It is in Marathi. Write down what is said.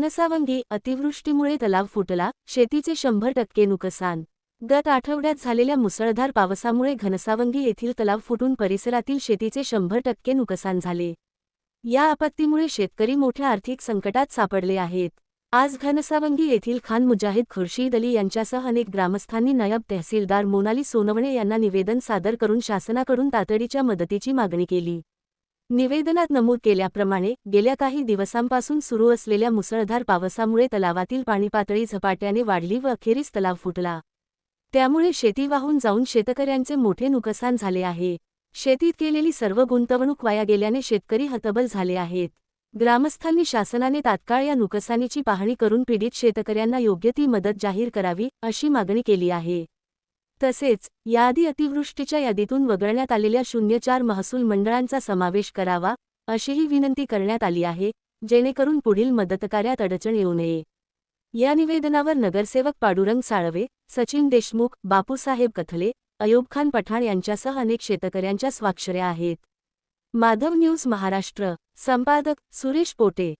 घनसावंगी अतिवृष्टीमुळे तलाव फुटला शेतीचे शंभर टक्के नुकसान. गत आठवड्यात झालेल्या मुसळधार पावसामुळे घनसावंगी येथील तलाव फुटून परिसरातील शेतीचे शंभर टक्के नुकसान झाले. या आपत्तीमुळे शेतकरी मोठ्या आर्थिक संकटात सापडले आहेत. आज घनसावंगी येथील खान मुजाहिद खुर्शीद अली यांच्यासह अनेक ग्रामस्थांनी नायब तहसीलदार मोनाली सोनवणे यांना निवेदन सादर करून शासनाकडून तातडीच्या मदतीची मागणी केली. निवेदनात नमूद केल्याप्रमाणे गेल्या काही दिवसांपासून सुरू असलेल्या मुसळधार पावसामुळे तलावातील पाणीपातळी झपाट्याने वाढली व अखेरीस तलाव फुटला. त्यामुळे शेती वाहून जाऊन शेतकऱ्यांचे मोठे नुकसान झाले आहे. शेतीत केलेली सर्व गुंतवणूक वाया गेल्याने शेतकरी हतबल झाले आहेत. ग्रामस्थांनी शासनाने तात्काळ या नुकसानीची पाहणी करून पीडित शेतकऱ्यांना योग्य ती मदत जाहीर करावी अशी मागणी केली आहे. तसेच याआधी अतिवृष्टीच्या यादीतून वगळण्यात आलेल्या शून्य चार महसूल मंडळांचा समावेश करावा अशीही विनंती करण्यात आली आहे जेणेकरून पुढील मदतकार्यात अडचण येऊ नये. या निवेदनावर नगरसेवक पाडुरंग साळवे सचिन देशमुख बापूसाहेब कथले अयोबखान पठाण यांच्यासह अनेक शेतकऱ्यांच्या स्वाक्षऱ्या आहेत. माधव न्यूज महाराष्ट्र संपादक सुरेश पोटे.